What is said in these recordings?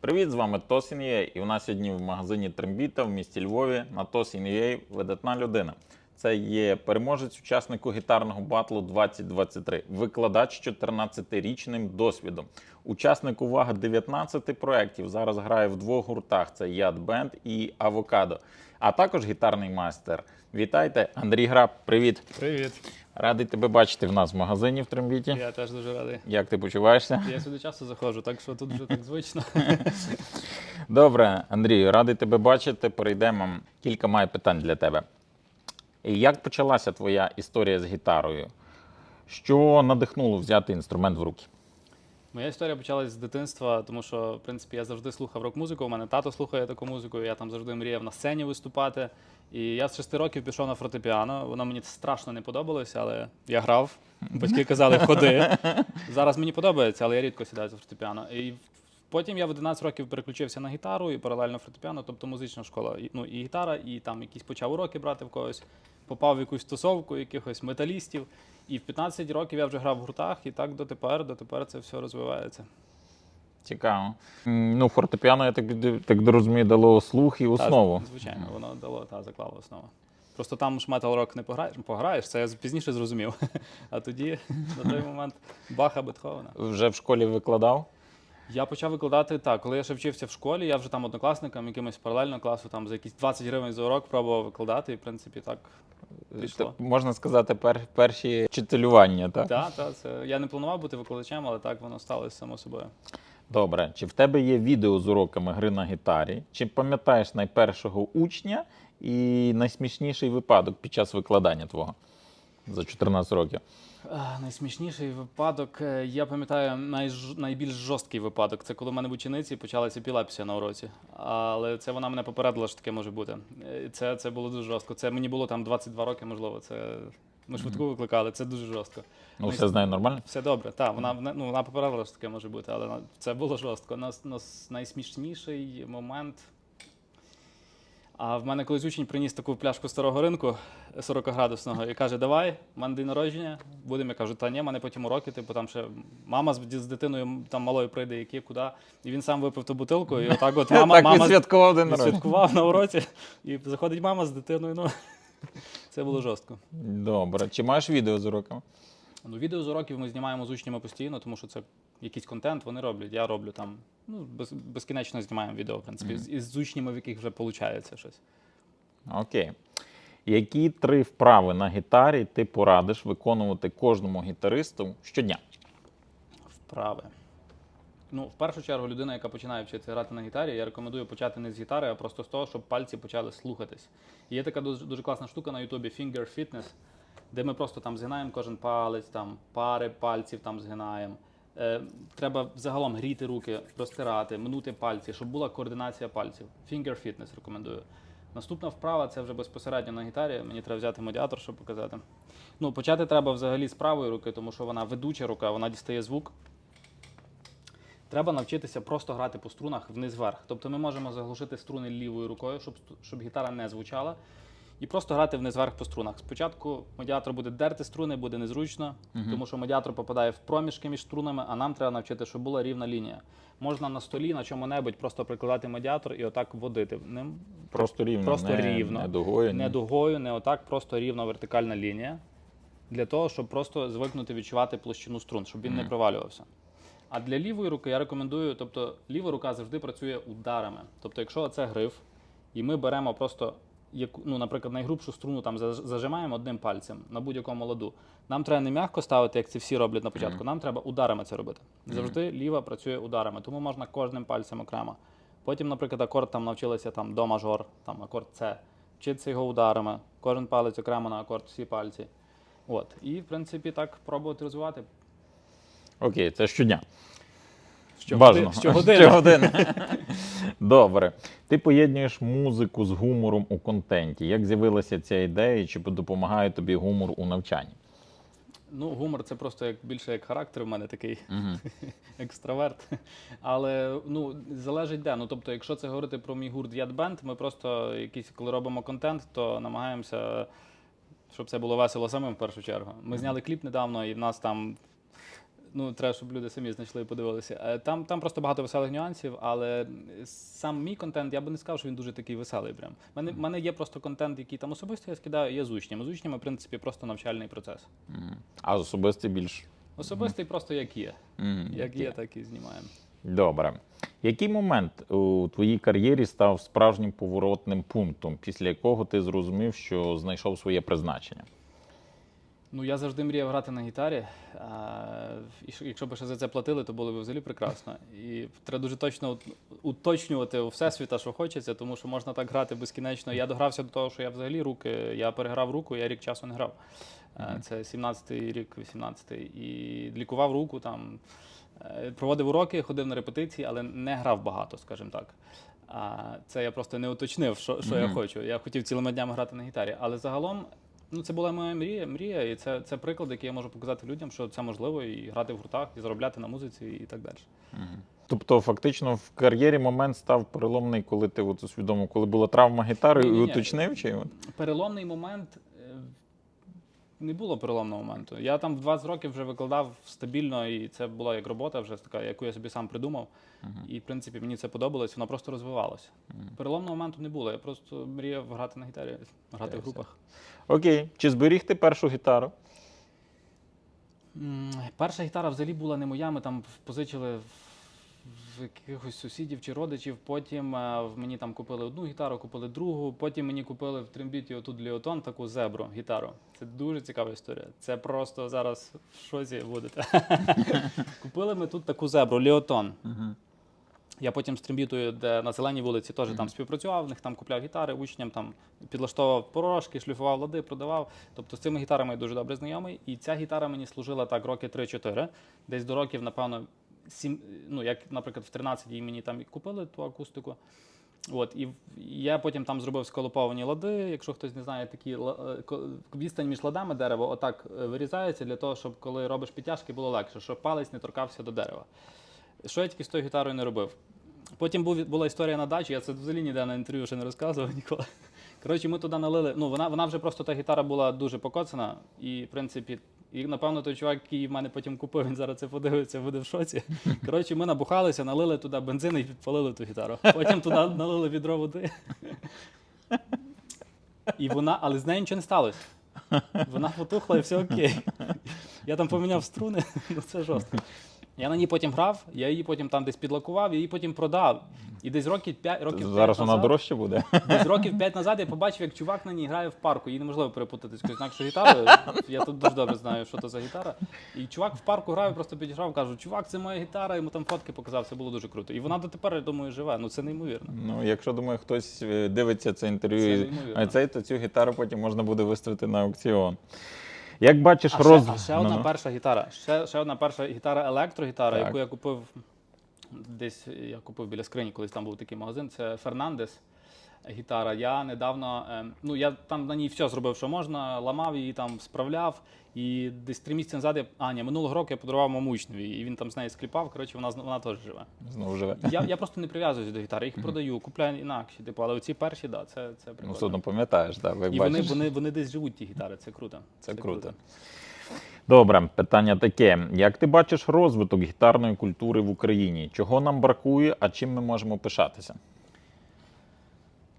Привіт, з вами Тосін.ua і у нас сьогодні в магазині Трембіта в місті Львові на Тосінє видатна людина. Це є переможець учаснику гітарного батлу 2023, викладач з 14-річним досвідом. Учасник увага 19 проєктів. Зараз грає в двох гуртах: це Яд Бенд і Авокадо. А також гітарний майстер. Вітайте, Андрій Граб, привіт! Привіт, Радий тебе бачити в нас в магазині в Трембіті. я теж дуже радий. Як ти почуваєшся? Я сюди часто заходжу, так що тут вже так звично. Добре, Андрію, радий тебе бачити. Перейдемо. Кілька маю питань для тебе. Як почалася твоя історія з гітарою? Що надихнуло взяти інструмент в руки? Моя історія почалась з дитинства, тому що, в принципі, я завжди слухав рок-музику. У мене тато слухає таку музику, я там завжди мріяв на сцені виступати. І я з шести років пішов на фортепіано. Воно мені страшно не подобалося, але я грав. Батьки казали, ходи. Зараз мені подобається, але я рідко сідаю за фортепіано. І потім я в 11 років переключився на гітару і паралельно фортепіано, тобто музична школа. Ну, і гітара, і там якісь почав уроки брати в когось. Попав в якусь тусовку, якихось металістів. І в 15 років я вже грав в гуртах, і так дотепер, дотепер це все розвивається. Цікаво. Ну, фортепіано, я так, так розумію, дало слух і Та, основу. звичайно, воно дало та заклало основу. Просто там ж метал рок не пограєш, пограєш, це я пізніше зрозумів. А тоді на той момент Баха Бетховена. Вже в школі викладав. Я почав викладати так, коли я ще вчився в школі, я вже там однокласникам, якимось паралельно класу, там за якісь 20 гривень за урок пробував викладати, і в принципі так пішло. Т- Можна сказати, пер, перші вчителювання, так? Так, так, це я не планував бути викладачем, але так воно сталося само собою. Добре. Чи в тебе є відео з уроками гри на гітарі? Чи пам'ятаєш найпершого учня і найсмішніший випадок під час викладання твого за 14 років? А, найсмішніший випадок, е, я пам'ятаю, найж... найбільш жорсткий випадок. Це коли в мене в учениці почалася епілепсія на уроці. Але це вона мене попередила, що таке може бути. Е, Це, це було дуже жорстко. Це мені було там 22 роки, можливо. Це ми швидку викликали, це дуже жорстко. Ну, все знаю нормально? Все добре. Так, вона ну, вона попередила, що таке може бути, але це було жорстко. Нас, нас найсмішніший момент. А в мене колись учень приніс таку пляшку старого ринку 40-градусного і каже: Давай, в мене день народження, будемо. Я кажу, та ні, в мене потім уроки, типу там ще мама з, з дитиною там малою прийде, які, куди. І він сам випив ту бутилку, і отак от мама, так мама відсвяткував день народження. відсвяткував на уроці, і заходить мама з дитиною. Ну, це було жорстко. Добре. Чи маєш відео з уроками? Ну, відео з уроків ми знімаємо з учнями постійно, тому що це якийсь контент вони роблять. Я роблю там. Ну, без, безкінечно знімаємо відео, в принципі, з, із учнями, в яких вже виходить щось. Окей. Які три вправи на гітарі ти порадиш виконувати кожному гітаристу щодня? Вправи. Ну, в першу чергу, людина, яка починає вчитися грати на гітарі, я рекомендую почати не з гітари, а просто з того, щоб пальці почали слухатись. І є така дуже, дуже класна штука на Ютубі Finger Fitness, де ми просто там згинаємо кожен палець, там пари пальців там згинаємо. Е, треба загалом гріти руки, розтирати, минути пальці, щоб була координація пальців. Finger Fitness рекомендую. Наступна вправа це вже безпосередньо на гітарі. Мені треба взяти медіатор, щоб показати. Ну, почати треба взагалі з правої руки, тому що вона ведуча рука, вона дістає звук. Треба навчитися просто грати по струнах вниз-вверх. Тобто ми можемо заглушити струни лівою рукою, щоб, щоб гітара не звучала, і просто грати вниз-вверх по струнах. Спочатку медіатор буде дерти струни, буде незручно, тому що медіатор попадає в проміжки між струнами, а нам треба навчити, щоб була рівна лінія. Можна на столі, на чому-небудь просто прикладати медіатор і отак водити ним. Просто рівно. Просто не, рівно. Не дугою. Не ні. дугою, не отак, просто рівна вертикальна лінія. Для того, щоб просто звикнути відчувати площину струн, щоб він не провалювався. А для лівої руки я рекомендую, тобто ліва рука завжди працює ударами. Тобто, якщо це гриф, і ми беремо просто, яку, ну, наприклад, найгрубшу струну там зажимаємо одним пальцем на будь-якому ладу. Нам треба не м'яко ставити, як це всі роблять на початку. Нам треба ударами це робити. Завжди ліва працює ударами, тому можна кожним пальцем окремо. Потім, наприклад, акорд там навчилися там до мажор, там акорд С. Вчитися його ударами, кожен палець окремо на акорд, всі пальці. От. І, в принципі, так пробувати розвивати. Окей, це щодня. Бажано. щогодини. Добре. Ти поєднуєш музику з гумором у контенті. Як з'явилася ця ідея, чи допомагає тобі гумор у навчанні? Ну, гумор це просто як більше як характер в мене такий екстраверт. Але ну залежить де. Ну тобто, якщо це говорити про мій гурт Яд Бенд, ми просто якийсь, коли робимо контент, то намагаємося, щоб це було весело самим в першу чергу. Ми зняли кліп недавно, і в нас там Ну, треба, щоб люди самі знайшли і подивилися. Е, Там, там просто багато веселих нюансів, але сам мій контент, я би не сказав, що він дуже такий веселий. Прям. У мене, мене є просто контент, який там особисто я скидаю, є з учнями. З учнями, в принципі, просто навчальний процес. Мгм. А особистий більш. Особистий просто як є. Мгм. Як є, так і знімаємо. Добре. Який момент у твоїй кар'єрі став справжнім поворотним пунктом, після якого ти зрозумів, що знайшов своє призначення? Ну, я завжди мріяв грати на гітарі. А, і якщо б ще за це платили, то було б взагалі прекрасно. І треба дуже точно уточнювати у всесвіта, що хочеться, тому що можна так грати безкінечно. Я догрався до того, що я взагалі руки, я переграв руку, я рік часу не грав. А, Це 17-й рік, 18-й. І лікував руку там, е, проводив уроки, ходив на репетиції, але не грав багато, скажімо так. А це я просто не уточнив, що, що я хочу. Я хотів цілими днями грати на гітарі. Але загалом Ну, це була моя мрія, мрія, і це, це приклад, який я можу показати людям, що це можливо, і грати в гуртах, і заробляти на музиці, і так далі. Тобто, фактично, в кар'єрі момент став переломний, коли ти от усвідомив, коли була травма гітари, і уточнив, чи? Переломний момент не було переломного моменту. Я там в 20 років вже викладав стабільно, і це була як робота, вже така, яку я собі сам придумав. І, в принципі, мені це подобалось, воно просто розвивалося. Переломного моменту не було. Я просто мріяв грати на гітарі, грати в групах. Окей. Чи зберіг ти першу гітару? М, Перша гітара взагалі була не моя. Ми там позичили в- в якихось сусідів чи родичів. Потім е, в мені там купили одну гітару, купили другу. Потім мені купили в трембіті отут Ліотон таку зебру гітару. Це дуже цікава історія. Це просто зараз в шозі будете. купили ми тут таку зебру Ліотон. Я потім з трембітою, де на зеленій вулиці, теж там співпрацював, в них там купляв гітари учням, там підлаштовував порошки, шліфував лади, продавав. Тобто з цими гітарами я дуже добре знайомий. І ця гітара мені служила так роки 3-4, десь до років, напевно, 7, ну як, наприклад, в 13 її мені там і купили ту акустику. От, і я потім там зробив сколоповані лади. Якщо хтось не знає, такі е, відстань між ладами дерева отак е, вирізається для того, щоб коли робиш підтяжки, було легше, щоб палець не торкався до дерева. Що я тільки з тою гітарою не робив. Потім була історія на дачі, я це взагалі ніде на інтерв'ю ще не розказував ніколи. Коротше, ми туди налили. Ну, вона, вона вже просто та гітара була дуже покоцана, і, в принципі, і, напевно, той чувак, який в мене потім купив, він зараз це подивиться, буде в шоці. Коротше, ми набухалися, налили туди бензин і підпалили ту гітару. Потім туди налили відро води. І вона, але з нею нічого не сталося. Вона потухла і все окей. Я там поміняв струни, ну це жорстко. Я на ній потім грав, я її потім там десь підлакував, я її потім продав. І десь років 5 років Зараз вона назад, дорожче буде. Десь років 5 назад я побачив, як чувак на ній грає в парку. Її неможливо перепутати з якоюсь інакшою гітарою. Я тут дуже добре знаю, що то за гітара. І чувак в парку грає, просто підіграв, кажу, чувак, це моя гітара, йому там фотки показав, це було дуже круто. І вона дотепер, я думаю, живе. Ну це неймовірно. Ну, якщо думаю, хтось е, дивиться це інтерв'ю, Це а цей, то цю гітару потім можна буде виставити на аукціон. Як бачиш, А роз... ще, а ще одна Ну-ну. перша гітара. Ще, ще одна перша гітара електрогітара, Так. яку я купив десь я купив біля скрині, колись там був такий магазин. Це Фернандес гітара. Я недавно, ем, ну я там на ній все зробив, що можна, ламав її там, справляв. І десь три місяці назад я а, ні, минулого року я подарував моєму учневі, і він там з нею скліпав. Коротше, вона вона теж живе. Знову живе. Я, я просто не прив'язуюсь до гітари, їх продаю, купляю інакші. Типу, але оці перші, да, це, це Ну, прикольно. все одно пам'ятаєш, так, як І вони, бачиш. вони, вони десь живуть, ті гітари, це круто. Це круто. Добре, питання таке: як ти бачиш розвиток гітарної культури в Україні? Чого нам бракує, а чим ми можемо пишатися?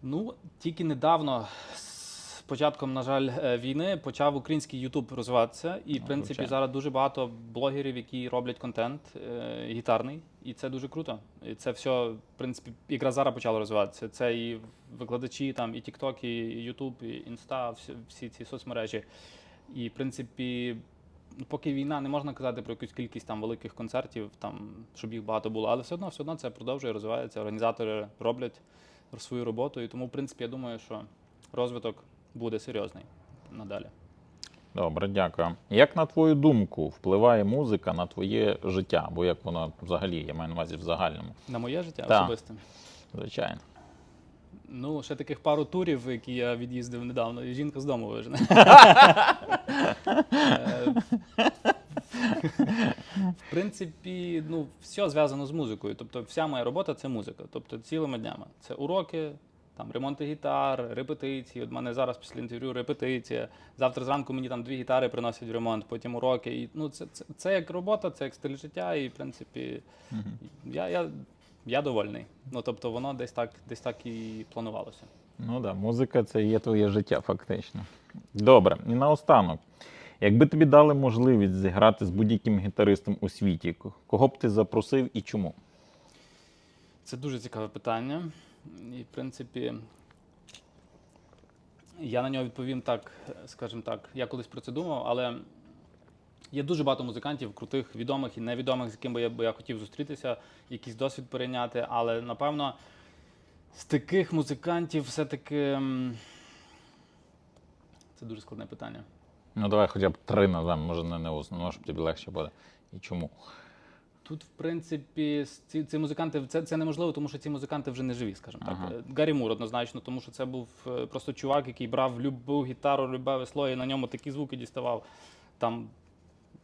Ну, тільки недавно, з початком, на жаль, е, війни, почав український Ютуб розвиватися. І, в принципі, звичайно. зараз дуже багато блогерів, які роблять контент е, гітарний, і це дуже круто. І це все, в принципі, якраз зараз почало розвиватися. Це і викладачі, там, і TikTok, і Ютуб, і Інста, всі, всі ці соцмережі. І, в принципі, ну, поки війна, не можна казати про якусь кількість там великих концертів, там, щоб їх багато було, але все одно, все одно це продовжує розвивається. Організатори роблять свою роботу. І тому, в принципі, я думаю, що розвиток буде серйозний надалі. Добре, дякую. Як на твою думку впливає музика на твоє життя? Або як воно взагалі, я маю на увазі в загальному? На моє життя Так. особисте. Звичайно. Ну, ще таких пару турів, які я від'їздив недавно, і жінка з дому вижене. В принципі, ну, все зв'язано з музикою. Тобто, вся моя робота це музика. Тобто, цілими днями. Це уроки, Там ремонти гітар, репетиції. От мене зараз після інтерв'ю репетиція. Завтра зранку мені там дві гітари приносять в ремонт, потім уроки. І, ну, це, це, це як робота, це як стиль життя, і в принципі я, я, я довольний. Ну тобто воно десь так, десь так і планувалося. Ну так, да, музика це є твоє життя, фактично. Добре, і наостанок. Якби тобі дали можливість зіграти з будь-яким гітаристом у світі, кого б ти запросив і чому? Це дуже цікаве питання. І, в принципі, я на нього відповім так, скажімо так, я колись про це думав, але є дуже багато музикантів, крутих, відомих і невідомих, з якими я би я хотів зустрітися, якийсь досвід перейняти. Але напевно з таких музикантів все-таки це дуже складне питання. Ну, давай хоча б три назвемо, може не, не основно, щоб тобі легше буде. І чому? Тут, в принципі, ці, ці музиканти це, це неможливо, тому що ці музиканти вже не живі, скажімо так. Е, Гаррі Мур однозначно, тому що це був е, просто чувак, який брав любу гітару, любе весло і на ньому такі звуки діставав. Там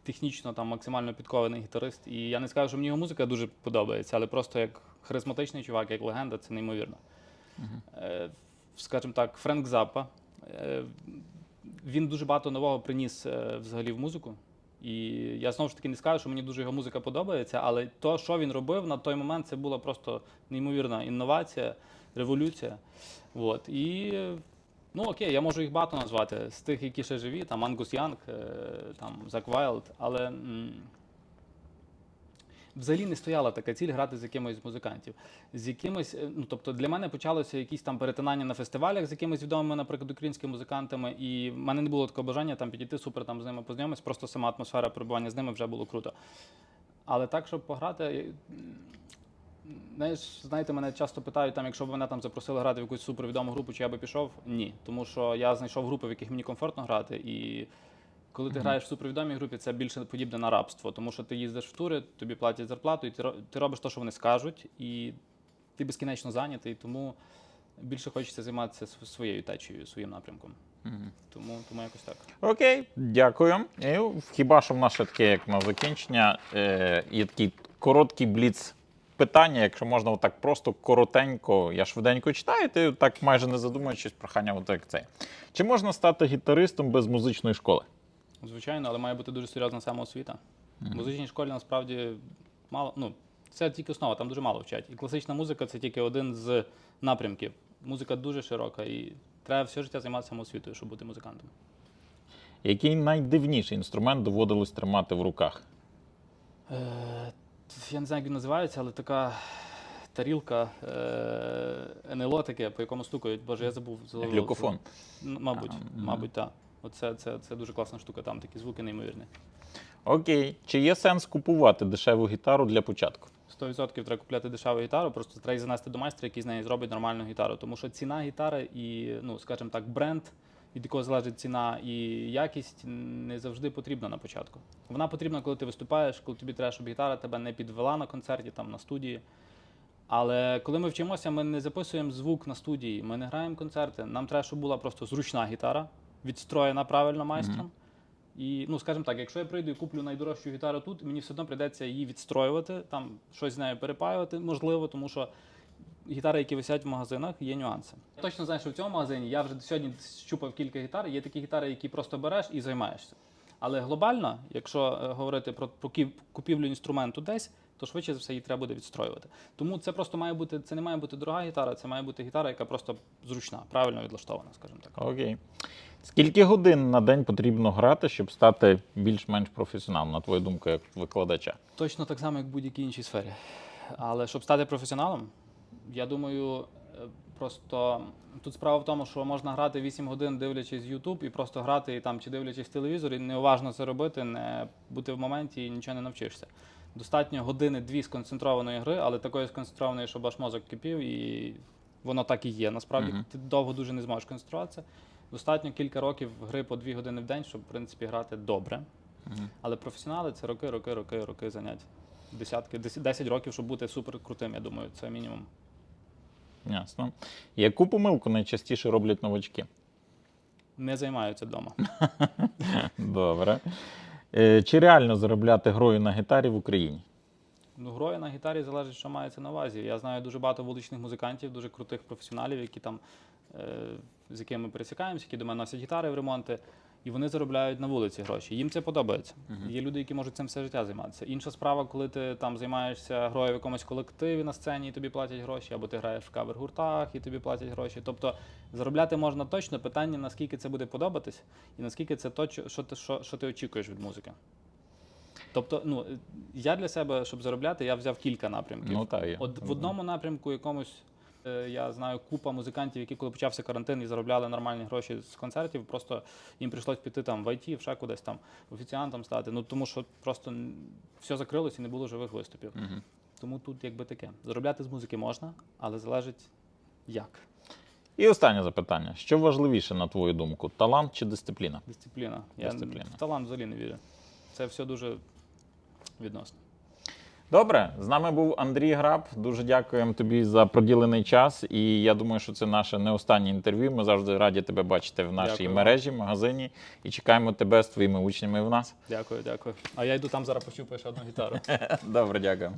технічно там максимально підкований гітарист. І я не скажу, що мені його музика дуже подобається, але просто як харизматичний чувак, як легенда, це неймовірно. Е, Скажімо так, Френк Заппа. Він дуже багато нового приніс е, взагалі в музику. І я знову ж таки не скажу, що мені дуже його музика подобається, але то, що він робив на той момент, це була просто неймовірна інновація, революція. От. І ну окей, я можу їх багато назвати з тих, які ще живі, там Ангус Янг, е, там Зак Вайлд, але взагалі не стояла така ціль грати з якимось з музикантів. З якимось, е, ну тобто для мене почалося якісь там перетинання на фестивалях з якимись відомими, наприклад, українськими музикантами, і в мене не було такого бажання там підійти супер там з ними познайомитись, просто сама атмосфера перебування з ними вже було круто. Але так, щоб пограти. Знаєш, знаєте, мене часто питають, там, якщо б мене там запросили грати в якусь супервідому групу, чи я би пішов? Ні. Тому що я знайшов групи, в яких мені комфортно грати, і коли ти граєш в супервідомій групі, це більше подібне на рабство, тому що ти їздиш в тури, тобі платять зарплату, і ти, ти робиш те, що вони скажуть, і ти безкінечно зайнятий, тому більше хочеться займатися своєю течією, своїм напрямком. Тому, тому якось так. Окей, дякую. І хіба що в нас ще таке, як на закінчення, е, є такий короткий бліц питання, якщо можна отак просто коротенько, я швиденько читаю, ти так майже не задумуючись, прохання, як це. Чи можна стати гітаристом без музичної школи? Звичайно, але має бути дуже серйозна самоосвіта. В музичній школі насправді мало. Ну, це тільки основа, там дуже мало вчать. І класична музика це тільки один з напрямків. Музика дуже широка, і треба все життя займатися самоосвітою, щоб бути музикантом. Який найдивніший інструмент доводилось тримати в руках? Е, я не знаю, як він називається, але така тарілка е, НЛО таке, по якому стукають. Боже, я забув. Глюкофон. Мабуть, мабуть, так. Оце це, це дуже класна штука, там такі звуки неймовірні. Окей. Чи є сенс купувати дешеву гітару для початку? 100% треба купляти дешеву гітару, просто треба занести до майстра, який з неї зробить нормальну гітару. Тому що ціна гітари і, ну, скажімо так, бренд, від якого залежить ціна і якість, не завжди потрібна на початку. Вона потрібна, коли ти виступаєш, коли тобі треба, щоб гітара тебе не підвела на концерті, там на студії. Але коли ми вчимося, ми не записуємо звук на студії, ми не граємо концерти. Нам треба, щоб була просто зручна гітара, відстроєна правильно майстром. І, ну, скажімо так, якщо я прийду і куплю найдорожчу гітару тут, мені все одно прийдеться її відстроювати, там щось з нею перепаювати, можливо, тому що гітари, які висять в магазинах, є нюанси. Я точно знаю, що в цьому магазині я вже сьогодні щупав кілька гітар. Є такі гітари, які просто береш і займаєшся. Але глобально, якщо е, говорити про, про купівлю інструменту десь, то швидше за все її треба буде відстроювати. Тому це просто має бути, це не має бути дорога гітара, це має бути гітара, яка просто зручна, правильно відлаштована, скажімо так. Окей. Скільки годин на день потрібно грати, щоб стати більш-менш професіоналом, на твою думку, як викладача? Точно так само, як в будь-якій іншій сфері. Але щоб стати професіоналом, я думаю, е, просто тут справа в тому, що можна грати 8 годин, дивлячись YouTube, і просто грати і там чи дивлячись телевізор, і неуважно це робити, не бути в моменті і нічого не навчишся. Достатньо години-дві сконцентрованої гри, але такої сконцентрованої, щоб ваш мозок кипів, і воно так і є. Насправді Мгм. ти довго дуже не зможеш концентруватися. Достатньо кілька років гри по дві години в день, щоб в принципі грати добре. Мгм. Але професіонали це роки, роки, роки, роки занять. Десятки, дес- 10 років, щоб бути супер крутим, я думаю, це мінімум. Ясно. Яку помилку найчастіше роблять новачки? Не займаються вдома. Добре. Е, Чи реально заробляти грою на гітарі в Україні? Ну, грою на гітарі залежить, що мається на увазі. Я знаю дуже багато вуличних музикантів, дуже крутих професіоналів, які там, з якими ми пересікаємося, які до мене носять гітари в ремонти, і вони заробляють на вулиці гроші. Їм це подобається. Є люди, які можуть цим все життя займатися. Інша справа, коли ти там займаєшся грою в якомусь колективі на сцені і тобі платять гроші, або ти граєш в кавер-гуртах і тобі платять гроші. Тобто заробляти можна точно. Питання, наскільки це буде подобатись, і наскільки це то, що ти, що, що ти очікуєш від музики. Тобто, ну я для себе, щоб заробляти, я взяв кілька напрямків. Ну, та є. От в одному напрямку якомусь. Е, Я знаю купа музикантів, які коли почався карантин і заробляли нормальні гроші з концертів, просто їм прийшлось піти там в IT, в ще кудись там офіціантом стати. Ну тому що просто все закрилось і не було живих виступів. Мгм. Тому тут якби таке. Заробляти з музики можна, але залежить як. І останнє запитання: що важливіше, на твою думку, талант чи дисципліна? Дисципліна. Я Дисципліна. в талант взагалі не вірю. Це все дуже відносно. Добре, з нами був Андрій Граб. Дуже дякуємо тобі за проділений час. І я думаю, що це наше не останнє інтерв'ю. Ми завжди раді тебе бачити в нашій Дякую. мережі, магазині і чекаємо тебе з твоїми учнями в нас. Дякую, дякую. А я йду там зараз почув ще одну гітару. Добре, дякую.